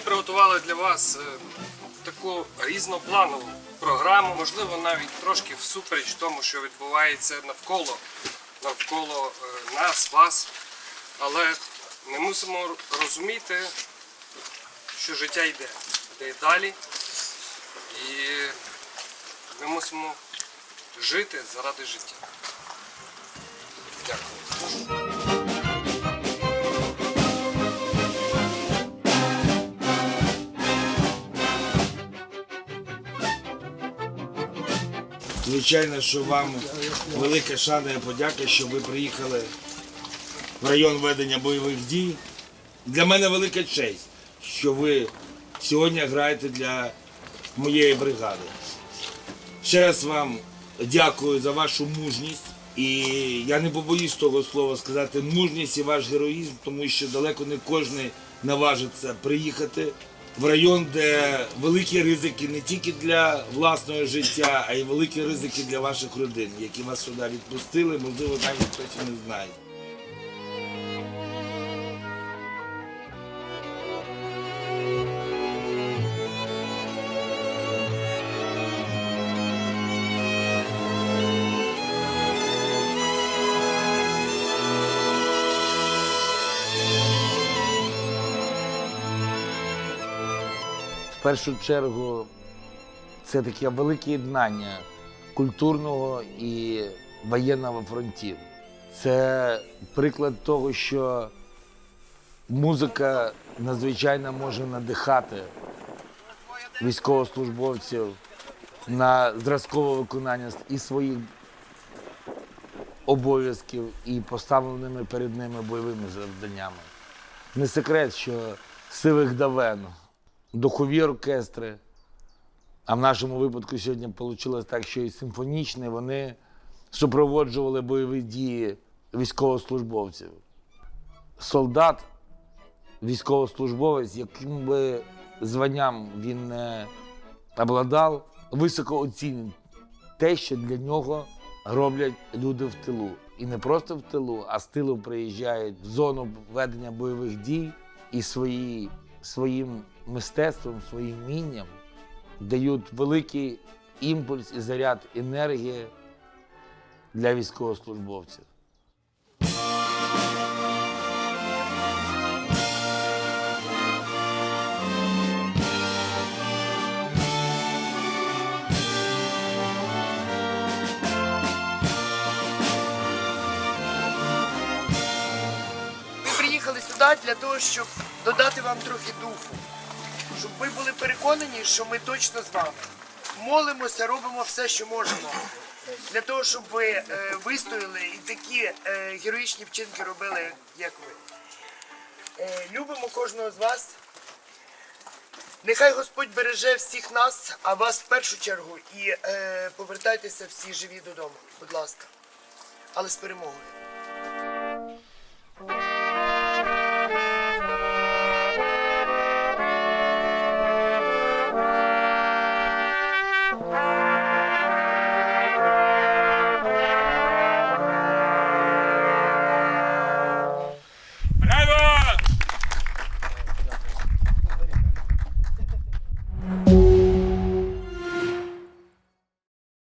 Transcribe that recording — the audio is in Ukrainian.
приготували для вас е, таку різнопланову програму, можливо, навіть трошки всупереч тому, що відбувається навколо, навколо е, нас, вас. Але ми мусимо розуміти, що життя йде, йде далі. І ми мусимо жити заради життя. Дякую. Звичайно, що вам велика шана і подяка, що ви приїхали в район ведення бойових дій. Для мене велика честь, що ви сьогодні граєте для моєї бригади. Ще раз вам дякую за вашу мужність. І я не побоюсь того слова сказати мужність і ваш героїзм, тому що далеко не кожен наважиться приїхати в район, де великі ризики не тільки для власного життя, а й великі ризики для ваших родин, які вас сюди відпустили, можливо, навіть хтось не знає. Першу чергу це таке велике єднання культурного і воєнного фронтів. Це приклад того, що музика надзвичайно може надихати військовослужбовців на зразкове виконання і своїх обов'язків, і поставленими перед ними бойовими завданнями. Не секрет, що сивих давен, духові оркестри, а в нашому випадку сьогодні вийшло так, що і симфонічні, вони супроводжували бойові дії військовослужбовців. Солдат, військовослужбовець, яким би званням він не обладав, високо оцінює те, що для нього роблять люди в тилу. І не просто в тилу, а з тилу приїжджають в зону ведення бойових дій і свої, своїм мистецтвом, своїм вмінням дають великий імпульс і заряд енергії для військовослужбовців. Для того, щоб додати вам трохи духу, щоб ви були переконані, що ми точно з вами. Молимося, робимо все, що можемо. Для того, щоб ви е, вистояли і такі е, героїчні вчинки робили, як ви. Е, любимо кожного з вас. Нехай Господь береже всіх нас, а вас в першу чергу. І е, повертайтеся всі живі додому, будь ласка. Але з перемогою.